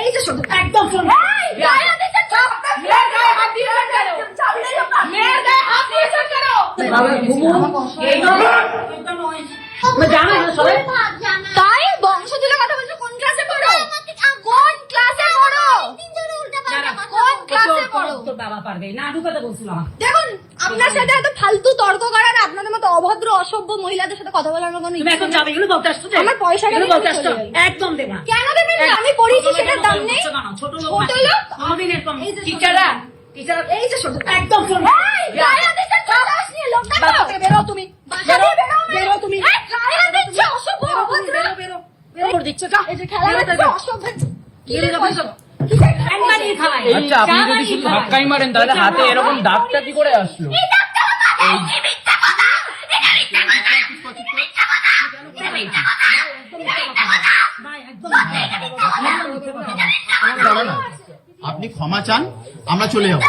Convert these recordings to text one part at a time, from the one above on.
এই যে শুধু একদম? তাই? বংশ তুলে কথা বলছো? কোন ক্লাসে পড়ো? কোন ক্লাসে পড়ো? কোন ক্লাসে পড়ো? তোর বাবা পারবে। না কথা বলছিলাম দেখুন আপনার সাথে এত ফালতু তর্ক করার আপনাদের মতো অভদ্র অসভ্য মহিলাদের সাথে কথা বলার কোনো এখন যাবে এগুলো বলতে আসছো আমার নিয়ে বলতে আসছো? একদম দেবা। কেন দেবেন? আমি সেটার দাম নেই? ছোট লোক টিচাররা? এই যে একদম বেরো তুমি। বেরো। বেরো তুমি। আচ্ছা আপনি যদি শুধু ধাক্কাই মারেন তাহলে হাতে এরকম দাগটা কি করে আসলো এই ডাক্তার কথা, এই কি মিথ্যা কথা? এটা মিথ্যা কথা। মিথ্যা কথা। এটা মিথ্যা কথা। এটা মিথ্যা কথা। ভাই, একদম মিথ্যা কথা। একদম মিথ্যা কথা। আপনি ক্ষমা চান আমরা চলে যাব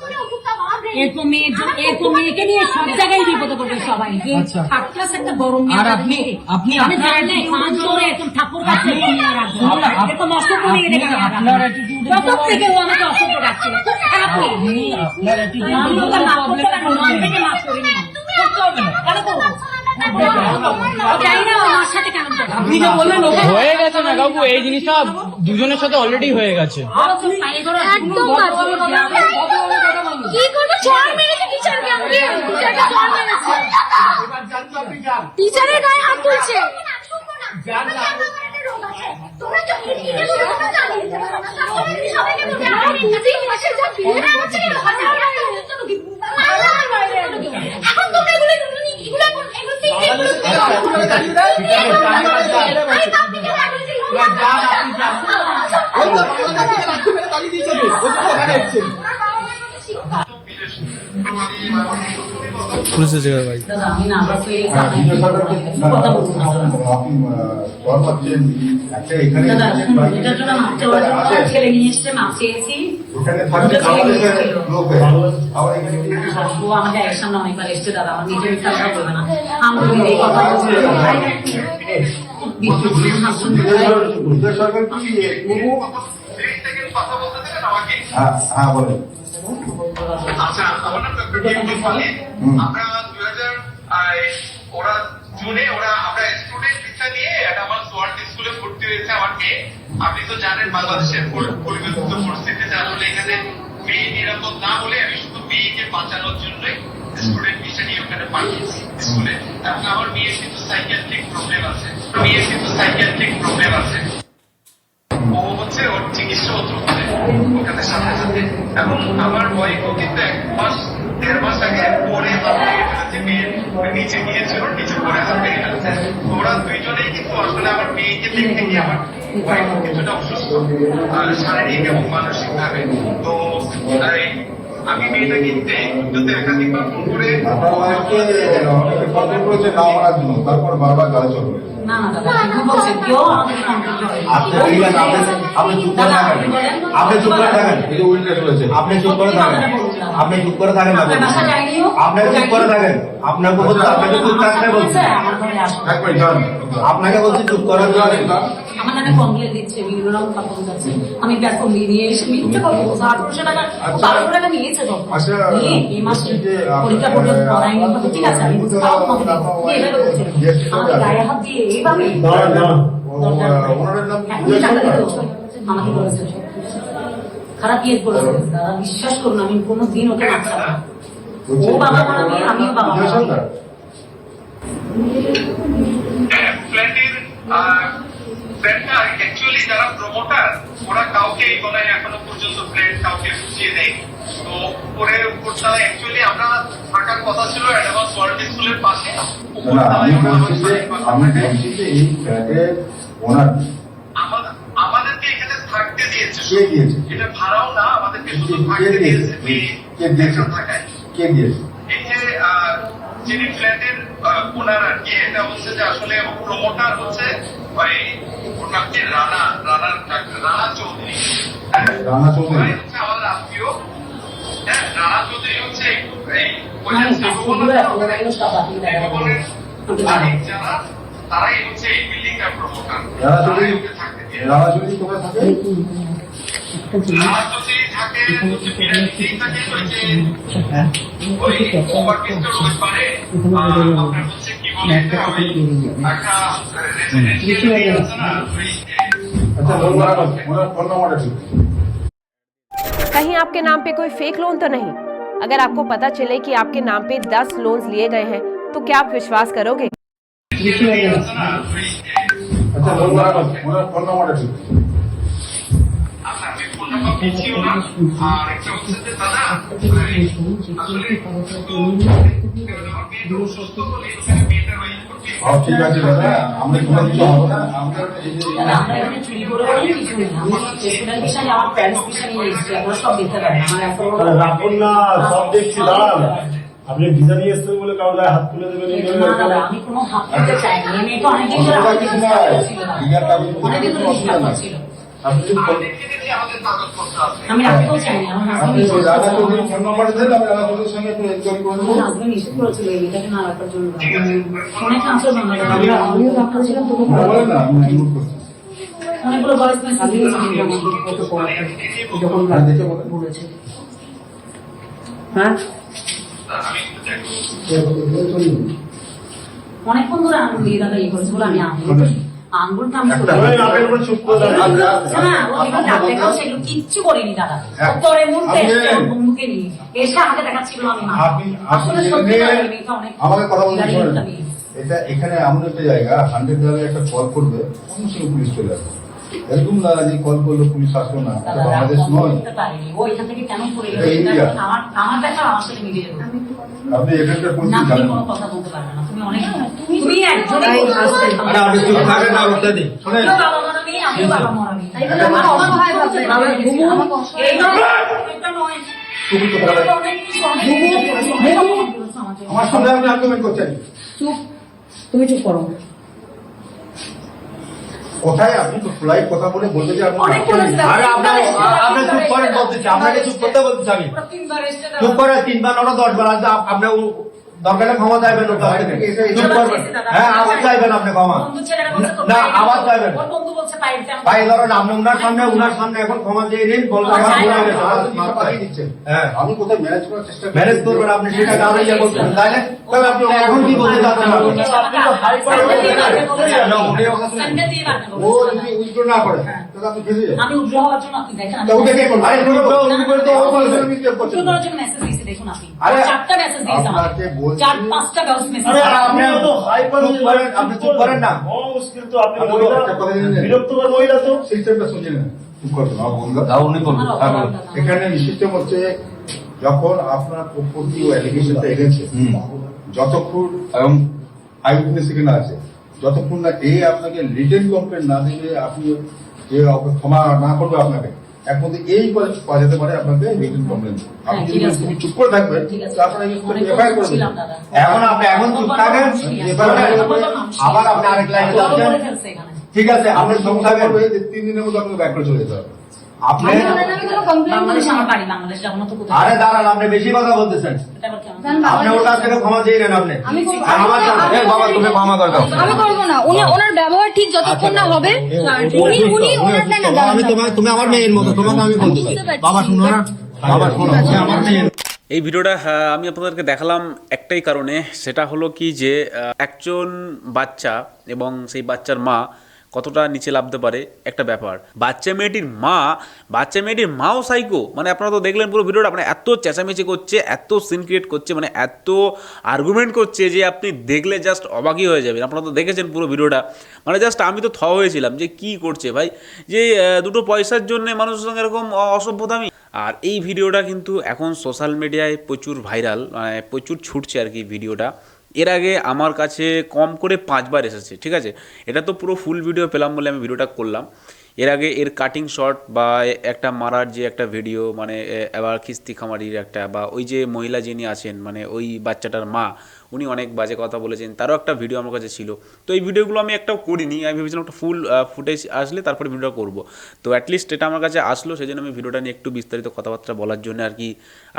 করে ওষুধটা বানাবে। এরকম মেয়ে এরকম মেয়েকে নিয়ে সব জায়গায় বিপদে পড়বে সবাই আচ্ছা। একটা গরম আর আপনি- আপনি আপনার জানি পাঁচ জোরে এরকম ঠাকুর কাছে নিয়ে রাখব আপ- আপ- এরকম অসভ্য মেয়ে আপনি- আপনার attitude কত থেকে ও আমাকে অসভ্য ডাকছে খারাপ মেয়ে। আপনার attitude আমি ওকে মাফ করতে পারব না, আমি মাফ করিনি। করতে হবে না। কেন করব? ও জানি না ও আমার সাথে কেন করবে। আপনি যে বললেন ওকে হয়ে গেছে না কাকু এই জিনিসটা দুজনের সাথে অলরেডি হয়ে গেছে। কি করবে মেরেছে টিচারকে আমাকে টিচারকে মেরেছে টিচারের গায়ে হাত তুলছে এখন তোমরা এগুলো এগুলো এগুলো এগুলো পুলিশের জায়গায় ভাই আমাদের নিয়ে এখানে এসেছিল। লোক আবার এখানে কি ও আমাকে এক সামনে অনেকবার এসছে দাদা, আমার নিজের বলবে না। আমরা সরকার হ্যাঁ হ্যাঁ আচ্ছা নিয়ে একটা আমার ভর্তি হয়েছে আমার আপনি তো জানেন বাংলাদেশের পরি- পরিবর্তিত পরিস্থিতিতে আসলে এখানে মেয়ে নিরাপদ না বলে আমি শুধু মেয়েকে বাঁচানোর জন্যই ভিসা নিয়ে ওখানে পাঠিয়েছি স্কুলে। আমার মেয়ের কিন্তু সাইকিয়াট্রিক প্রবলেম আছে। মেয়ের কিন্তু সাইকিয়াট্রিক প্রবলেম আছে। ও হচ্ছে ওর চিকিৎসা হতো ওখানে সাথে সাথে। এবং আমার ওয়াইফ কিন্তু এক মাস, দেড় মাস আগে পরে হাত ভেঙে নিচে গিয়েছিল, নিচে পরে হাত ভেঙে ওরা দুইজনেই কিন্তু আসলে আমার মেয়েকে দেখতে গিয়ে আমার ওয়াইফ কিছুটা অসুস্থ শারীরিক এবং মানসিক ভাবে তো আমি মেয়েটাকে একাধিকবার ফোন করে তারপর বারবার গাড়ি চলবে। আপনি চুপ করে থাকেন আপনি চুপ করে থাকেন। আপনি চুপ করে থাকেন। আপনি চুপ করে থাকেন না আপনি চুপ করে থাকেন। আপনাকে বলছি আপনাকে চুপ থাকতে বলছি। আপনাকে বলছি চুপ করার জন্য আমি নিয়ে এসে মিথ্যে কথা বলছে। আঠারোশো টাকা আচ্ছা। বারোশো টাকা নিয়েছে আচ্ছা, নিয়ে এই মাসে বলছি যে, আহ, পরীক্ষা পর্যন্ত আহ, ঠিক আছে আমি গায়ে হাত দিয়ে এইভাবে নাম। আমাকে বলেছে। খারাপ ইয়ে করেছে দাদা বিশ্বাস করুন আমি কোনোদিন ওকে মারতাম না ও বাবা মারা মেয়ে, আমিও বাবা? ফ্ল্যাটের ফ্ল্যাটটা অ্যাকচুয়ালি যারা প্রমোটার ওরা কাউকে বলে এখনও পর্যন্ত ফ্ল্যাট কাউকে বুঝিয়ে দেয় তো উপরের উপরতলায় অ্যাকচুয়ালি আমরা থাকার কথা ছিল অ্যাডভান্স ওয়ার্ল্ড স্কুলের পাশে। আমি আমরা বলছি যে আমি বলছি যে এই ফ্ল্যাটে ওনার আমাদেরকে এখানে থাকতে দিয়েছে। কে দিয়েছে? এটা ভাড়াও না আমাদেরকে শুধু থাকতে দিয়েছে? কে দিয়েছে? থাকায়। কে দিয়েছে? এই যে যিনি ফ্ল্যাটের ওনার আর কি এটা হচ্ছে যে আসলে প্রমোটার হচ্ছে ওই ওর নাম কি রানা রানার রানা চৌধুরী। রানা চৌধুরী? হচ্ছে আমাদের আত্মীয়। হ্যাঁ রানা চৌধুরী হচ্ছে এই ওই যে মানে শিবভবন শাশুড়িরা আছে, এগুলো সব বাতিল দেখা শিবভবনের আমাকে জানাও। মালিক যারা তারাই হচ্ছে এই বিল্ডিং তিনটা প্রমোটার যারা যদি থাকতে দিয়ে যারা যদি তোমরা থাকে আর যদি থাকে যদি ফিনান্সিং থাকে ওই যে ওই ওভারপিসটা রোজ পারে আপনার হচ্ছে কি বলে এটা ওই একটা রেসিডেন্সিয়াল আছে না ওই আচ্ছা বলবো রাখো ওনার ফোন নাম্বারটা ঠিক कहीं आपके नाम पे कोई फेक लोन तो नहीं अगर आपको पता चले कि आपके नाम पे 10 लोन्स लिए गए हैं तो क्या आप विश्वास करोगे ঠিক আচ্ছা আমি ফোন নাম্বার দিচ্ছিও না। আর একটা হচ্ছে যে দাদা সব ঠিক আছে দাদা। আমরা কোনো কিছু হবে না। আমরা এই যে আমরা এখানে চুরি করে কিছু নেই। আমি স্টুডেন্ট ভিসা নিয়ে আমার প্যারেন্টস ভিসা নিয়ে এসেছি আপনারা সব দেখতে আমার আরে রাখুন না সব দেখছি দাঁড়ান। আপনি ভিসা নিয়ে এসছেন বলে কারও গায়ে হাত তুলে দেবেন আমি কোনো হাত তুলতে চাইনি কিছু ছিল আমি রাখতেও চাইনি আমার হাজবেন্ড ওই রাজা চৌধুরীর ফোন নাম্বারটা দেন আমি রাজা চৌধুরীর সঙ্গে একটু এনকোয়ারি করে আমার হাজবেন্ড নিষেধ করেছিল এই মেয়েটাকে না রাখার জন্য ফোনে ট্রান্সফার বাংলা আমরা আমিও ডাক্তার ছিলাম তোকে না, না আমি নোট করছি অনেকগুলো বয়স মেয়ে সাজিয়ে গেছিল আমাদের কত পড়াতে যখন দেখে বলেছে হ্যাঁ অনেকক্ষণ ধরে আঙুল দিয়ে দাদা ইয়ে করেছে বলে আমি আঙুল আঙুলটা আমি একটা তুলে- ওই আপনি একবার চুপ করে দাঁড়ান। না, ও ডাক দেখাও সেগুলো কিচ্ছু করিনি দাদা। হ্যাঁ। বন্ধুকে নিয়ে এসে আমাকে দেখাচ্ছিল আমি আসলে সত্যি কথা বলতে। এটা এখানে এমন একটা জায়গা হান্ড্রেড একটা কল করবে অন্য পুলিশ চলে আসবে এরকম দাদা যে কল করল পুলিশ আসলো না নয়। আপনি এখানকার না, জানেন কোনো না। না। আপনি চুপ থাকেন না, ওটা দিন। শোনেন। আমার সঙ্গে আপনি আর্গুমেন্ট করছেন। চুপ। তুমি চুপ করো। কোথায় আপনি? তো ফ্লাইট কথা বলে বলতে যে আপনি আরে আপনার আপনি চুপ করেন বলতেছি আপনাকে চুপ করতে বলতেছি আমি। ওরা। চুপ করে তিনবার ওটা দশ বার আসবে আপনার দরকারে ক্ষমা চাইবেন হ্যাঁ আবার চাইবেন আপনি ক্ষমা। বন্ধু ছেলেরা বলছে না, আবার চাইবেন। ভাই ধরেন আপনি উনার সামনে উনার সামনে এখন ক্ষমা দিয়ে দিন বলবেন আমার ভুল হয়ে। হ্যাঁ। আমি কোথায় ম্যানেজ করার চেষ্টা ম্যানেজ করবেন আপনি সেটা কারণে করছেন তাইলে তবে আপনি এখন কি বলতে চাচ্ছেন? না, ও যদি উইথড্র করে তাহলে আপনি ফেসে যাবেন আমি হওয়ার জন্য আপনি দেখেন এখানে সিস্টেম হচ্ছে যখন আপনার প্রতি অ্যালিগেশনটা এনেছে যতক্ষণ এবং আই উইটনেস এখানে আছে যতক্ষণ না এ আপনাকে রিটেন কমপ্লেন না দিলে আপনি যে ক্ষমা না করবে আপনাকে একমধ্যে এই কলেজ পাওয়া যেতে পারে আপনাকে রিটেন কমপ্লেন আপনি হ্যাঁ, যদি ঠিক আছে। তুমি চুপ করে থাকবেন ঠিক আছে। তো আপনাকে এফআইআর করে দেবেন এখন আপনি এখন চুপ থাকেন আবার আপনি আরেক লাইনে ঠিক আছে আপনি চুপ সমস্যা তিন দিনের মধ্যে আপনাকে ব্যাক করে চলে যেতে হবে। আপনি বাংলাদেশ আমার বাড়ি বাংলাদেশ যাব না তো কোথায়? আরে দাঁড়ান আপনি বেশি কথা বলতেছেন। এটা আবার কেমন? আপনি ওর কাছ থেকে ক্ষমা চেয়ে নেন আপনি। আমি করবো- আর আমার কাছে- আমি- এ বাবা তুমি ক্ষমা করে দাও। আমি করব না। উনি ওনার ব্যবহার ঠিক যতক্ষণ না হবে উনি উনি ওনার না না আমি তোমার তুমি আমার মেয়ের মতো তোমাকে আমি বলতে চাই বুঝতে পারছি। বাবা শুনো না। বাবা শোনো। আমার মেয়ের এই ভিডিওটা আহ, আমি আপনাদেরকে দেখালাম একটাই কারণে। সেটা হলো কি যে একজন বাচ্চা এবং সেই বাচ্চার মা কতটা নিচে লাভতে পারে একটা ব্যাপার। বাচ্চা মেয়েটির মা, বাচ্চা মেয়েটির মাও সাইকো মানে আপনারা তো দেখলেন পুরো ভিডিওটা মানে এত চেঁচামেচি করছে, এত সিন ক্রিয়েট করছে মানে এত আর্গুমেন্ট করছে যে আপনি দেখলে জাস্ট অবাকই হয়ে যাবেন। আপনারা তো দেখেছেন পুরো ভিডিওটা। মানে জাস্ট আমি তো থ হয়েছিলাম যে কি করছে ভাই? যে দুটো পয়সার জন্য মানুষের সঙ্গে এরকম অসভ্যতামি। আর এই ভিডিওটা কিন্তু এখন সোশ্যাল মিডিয়ায় প্রচুর ভাইরাল মানে প্রচুর ছুটছে আর কি ভিডিওটা। এর আগে আমার কাছে কম করে পাঁচবার এসেছে, ঠিক আছে? এটা তো পুরো ফুল ভিডিও পেলাম বলে আমি ভিডিওটা করলাম। এর আগে এর কাটিং শট বা একটা মারার যে একটা ভিডিও মানে এবার খিস্তি খামারির একটা, বা ওই যে মহিলা যিনি আছেন মানে ওই বাচ্চাটার মা উনি অনেক বাজে কথা বলেছেন, তারও একটা ভিডিও আমার কাছে ছিল। তো এই ভিডিওগুলো আমি একটাও করিনি, আমি ভেবেছিলাম একটা ফুল ফুটেজ আসলে তারপরে ভিডিওটা করব। তো অ্যাটলিস্ট এটা আমার কাছে আসলো সেই জন্য আমি ভিডিওটা নিয়ে একটু বিস্তারিত কথাবার্তা বলার জন্য আর কি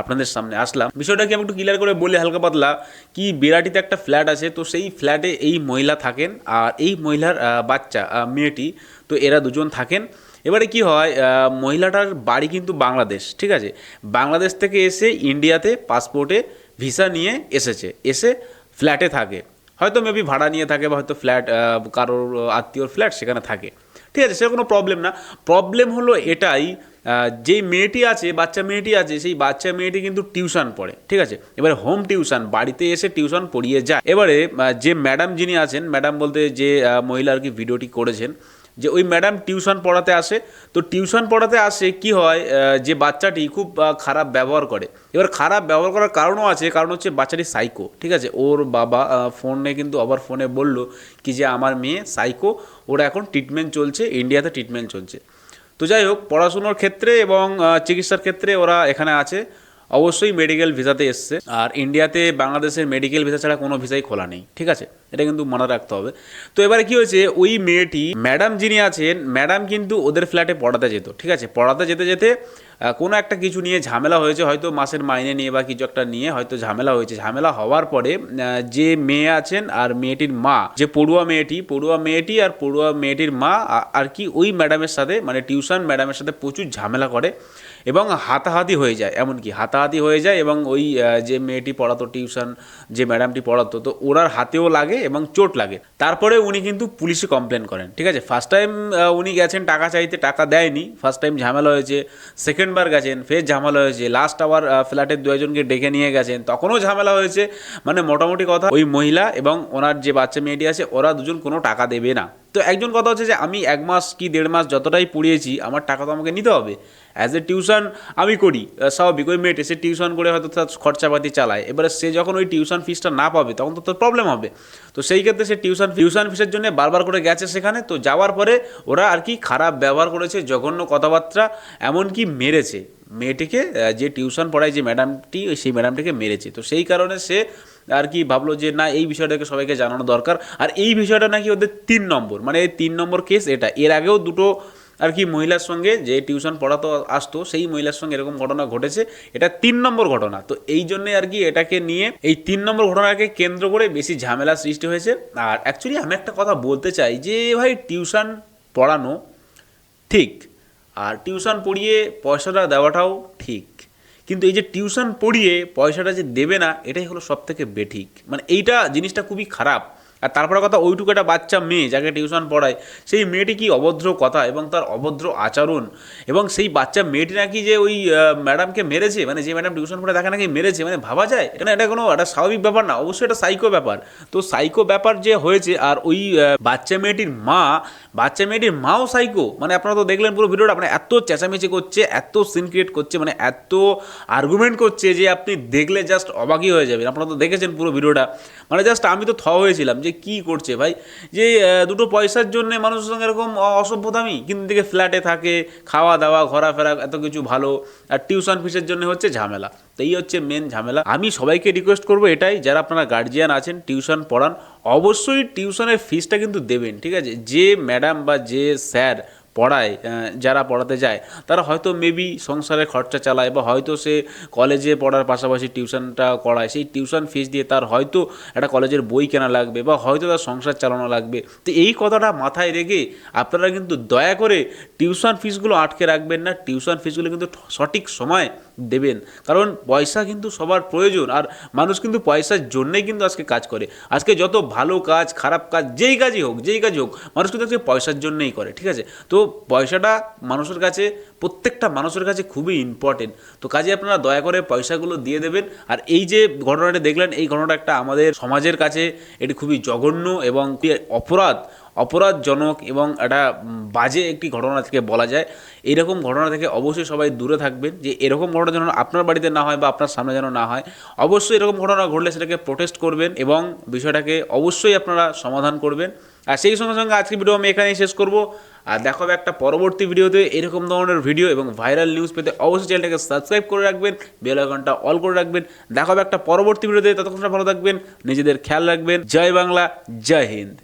আপনাদের সামনে আসলাম। বিষয়টা কি আমি একটু ক্লিয়ার করে বলি, হালকা পাতলা, কি বিরাটিতে একটা ফ্ল্যাট আছে, তো সেই ফ্ল্যাটে এই মহিলা থাকেন আর এই মহিলার বাচ্চা মেয়েটি, তো এরা দুজন থাকেন। এবারে কি হয় মহিলাটার বাড়ি কিন্তু বাংলাদেশ, ঠিক আছে? বাংলাদেশ থেকে এসে ইন্ডিয়াতে পাসপোর্টে ভিসা নিয়ে এসেছে, এসে ফ্ল্যাটে থাকে। হয়তো মেবি ভাড়া নিয়ে থাকে বা হয়তো ফ্ল্যাট কারোর আত্মীয়র ফ্ল্যাট সেখানে থাকে। ঠিক আছে সেটা কোনো প্রবলেম না। প্রবলেম হলো এটাই যেই মেয়েটি আছে, বাচ্চা মেয়েটি আছে, সেই বাচ্চা মেয়েটি কিন্তু টিউশন পড়ে। ঠিক আছে, এবারে হোম টিউশন বাড়িতে এসে টিউশন পড়িয়ে যায়। এবারে যে ম্যাডাম যিনি আছেন ম্যাডাম বলতে যে মহিলা আর কি ভিডিওটি করেছেন যে ওই ম্যাডাম টিউশন পড়াতে আসে। তো টিউশন পড়াতে আসে কি হয় যে বাচ্চাটি খুব খারাপ ব্যবহার করে। এবার খারাপ ব্যবহার করার কারণও আছে, কারণ হচ্ছে বাচ্চাটি সাইকো ঠিক আছে? ওর বাবা ফোনে কিন্তু আবার ফোনে বলল কি যে, আমার মেয়ে সাইকো ওরা এখন ট্রিটমেন্ট চলছে ইন্ডিয়াতে ট্রিটমেন্ট চলছে। তো যাই হোক, পড়াশুনোর ক্ষেত্রে এবং চিকিৎসার ক্ষেত্রে ওরা এখানে আছে। অবশ্যই মেডিকেল ভিসাতে এসছে। আর ইন্ডিয়াতে বাংলাদেশের মেডিকেল ভিসা ছাড়া কোনো ভিসাই খোলা নেই, ঠিক আছে? এটা কিন্তু মনে রাখতে হবে। তো এবারে কি হয়েছে, ওই মেয়েটি ম্যাডাম যিনি আছেন ম্যাডাম কিন্তু ওদের ফ্ল্যাটে পড়াতে যেত, ঠিক আছে? পড়াতে যেতে যেতে কোনো একটা কিছু নিয়ে ঝামেলা হয়েছে, হয়তো মাসের মাইনে নিয়ে বা কিছু একটা নিয়ে হয়তো ঝামেলা হয়েছে। ঝামেলা হওয়ার পরে যে মেয়ে আছেন আর মেয়েটির মা, যে পড়ুয়া মেয়েটি পড়ুয়া মেয়েটি আর পড়ুয়া মেয়েটির মা আর কি ওই ম্যাডামের সাথে মানে টিউশন ম্যাডামের সাথে প্রচুর ঝামেলা করে। এবং হাতাহাতি হয়ে যায়, এমনকি হাতাহাতি হয়ে যায় এবং ওই যে মেয়েটি পড়াতো টিউশন, যে ম্যাডামটি পড়াতো, তো ওনার হাতেও লাগে এবং চোট লাগে। তারপরে উনি কিন্তু পুলিশে কমপ্লেন করেন, ঠিক আছে? ফার্স্ট টাইম উনি গেছেন টাকা চাইতে, টাকা দেয়নি। ফার্স্ট টাইম ঝামেলা হয়েছে সেকেন্ড বার গেছেন, ফের ঝামেলা হয়েছে। লাস্ট আবার ফ্ল্যাটের দুজনকে ডেকে নিয়ে গেছেন, তখনও ঝামেলা হয়েছে। মানে মোটামুটি কথা, ওই মহিলা এবং ওনার যে বাচ্চা মেয়েটি আছে, ওরা দুজন কোনো টাকা দেবে না। তো একজন কথা হচ্ছে যে, আমি এক মাস কি দেড় মাস যতটাই পুড়িয়েছি, আমার টাকা তো আমাকে নিতে হবে। অ্যাজ এ টিউশন আমি করি স্বাভাবিক, ওই মেয়েটে, সে টিউশন করে হয়তো তার খরচাপাতি চালায়। এবারে সে যখন ওই টিউশন ফিসটা না পাবে, তখন তো তার প্রবলেম হবে। তো সেই ক্ষেত্রে সে টিউশন টিউশন ফিসের জন্য বারবার করে গেছে সেখানে। তো যাওয়ার পরে ওরা আর কি খারাপ ব্যবহার করেছে, জঘন্য কথাবার্তা, এমনকি মেরেছে। মেয়েটিকে যে টিউশন পড়ায় যে ম্যাডামটি সেই ম্যাডামটিকে মেরেছে। তো সেই কারণে সে আর কি ভাবলো যে, না, এই বিষয়টাকে সবাইকে জানানো দরকার। আর এই বিষয়টা নাকি ওদের তিন নম্বর। মানে তিন নম্বর কেস এটা। এর আগেও দুটো আর কি মহিলার সঙ্গে যে টিউশন পড়াতো আসতো, সেই মহিলার সঙ্গে এরকম ঘটনা ঘটেছে। এটা তিন নম্বর ঘটনা। তো এই জন্যে আর কি এটাকে নিয়ে এই তিন নম্বর ঘটনাকে কেন্দ্র করে বেশি ঝামেলা সৃষ্টি হয়েছে। আর অ্যাকচুয়ালি আমি একটা কথা বলতে চাই যে, ভাই, টিউশন পড়ানো ঠিক, আর টিউশন পড়িয়ে পয়সাটা দেওয়াটাও ঠিক। কিন্তু এই যে টিউশন পড়িয়ে পয়সাটা যে দেবে না, এটাই হলো সব থেকে বেঠিক। মানে এইটা জিনিসটা খুবই খারাপ। আর তারপরে কথা ওইটুকু একটা বাচ্চা মেয়ে যাকে টিউশন পড়ায়, সেই মেয়েটি কি অভদ্র কথা এবং তার অভদ্র আচরণ? এবং সেই বাচ্চা মেয়েটি নাকি যে ওই ম্যাডামকে মেরেছে? মানে যে ম্যাডাম টিউশন পড়ে তাকে নাকি মেরেছে? মানে ভাবা যায়? এটা এটা কোনো একটা স্বাভাবিক ব্যাপার না, অবশ্যই এটা সাইকো ব্যাপার। তো সাইকো ব্যাপার যে হয়েছে আর ওই বাচ্চা মেয়েটির মা, বাচ্চা মেয়েটির মাও সাইকো মানে আপনারা তো দেখলেন পুরো ভিডিওটা মানে এত চেঁচামেচি করছে, এত সিন ক্রিয়েট করছে মানে এত আর্গুমেন্ট করছে যে আপনি দেখলে জাস্ট অবাকই হয়ে যাবেন। আপনারা তো দেখেছেন পুরো ভিডিওটা। মানে জাস্ট আমি তো থ হয়েছিলাম যে কি করছে ভাই? যে দুটো পয়সার জন্য মানুষের সঙ্গে এরকম অসভ্যতামি? কিন্তু দিকে ফ্ল্যাটে থাকে, খাওয়া দাওয়া, ঘোরাফেরা, এত কিছু ভালো। আর টিউশন ফিসের জন্য হচ্ছে ঝামেলা। তো এই হচ্ছে মেন ঝামেলা। আমি সবাইকে রিকোয়েস্ট করব এটাই, যারা আপনারা গার্জিয়ান আছেন টিউশন পড়ান, অবশ্যই টিউশনের ফিসটা কিন্তু দেবেন, ঠিক আছে? যে ম্যাডাম বা যে স্যার পড়ায় যারা পড়াতে যায়, তারা হয়তো মেবি সংসারের খরচা চালায় বা হয়তো সে কলেজে পড়ার পাশাপাশি টিউশনটা করায়, সেই টিউশন ফিস দিয়ে তার হয়তো একটা কলেজের বই কেনা লাগবে বা হয়তো তার সংসার চালানো লাগবে। তো এই কথাটা মাথায় রেখে আপনারা কিন্তু দয়া করে টিউশন ফিসগুলো আটকে রাখবেন না টিউশন ফিসগুলো কিন্তু সঠিক সময় দেবেন। কারণ পয়সা কিন্তু সবার প্রয়োজন আর মানুষ কিন্তু পয়সার জন্যেই কিন্তু আজকে কাজ করে। আজকে যত ভালো কাজ, খারাপ কাজ, যেই কাজই হোক, যেই কাজই হোক, মানুষ কিন্তু আজকে পয়সার জন্যেই করে, ঠিক আছে? তো পয়সাটা মানুষের কাছে, প্রত্যেকটা মানুষের কাছে খুবই ইম্পর্টেন্ট তো কাজে আপনারা দয়া করে পয়সাগুলো দিয়ে দেবেন। আর এই যে ঘটনাটা দেখলেন, এই ঘটনাটা একটা আমাদের সমাজের কাছে এটি খুবই জঘন্য এবং অপরাধ, অপরাধজনক এবং একটা বাজে একটি ঘটনা থেকে বলা যায়। এরকম ঘটনা থেকে অবশ্যই সবাই দূরে থাকবেন যে এরকম ঘটনা যেন আপনার বাড়িতে না হয় বা আপনার সামনে যেন না হয়। অবশ্যই এরকম ঘটনা ঘটলে সেটাকে প্রোটেস্ট করবেন এবং বিষয়টাকে অবশ্যই আপনারা সমাধান করবেন। আর সেই সঙ্গে সঙ্গে আজকে ভিডিও আমি এখানেই শেষ করব। আর দেখাবো একটা পরবর্তী ভিডিওতে এরকম ধরনের ভিডিও এবং ভাইরাল নিউজ পেতে অবশ্যই চ্যানেলটাকে সাবস্ক্রাইব করে রাখবেন বেল আইকনটা অল করে রাখবেন। দেখাবো একটা পরবর্তী ভিডিওতে ততক্ষণ ভালো থাকবেন, নিজেদের খেয়াল রাখবেন। জয় বাংলা, জয় হিন্দ।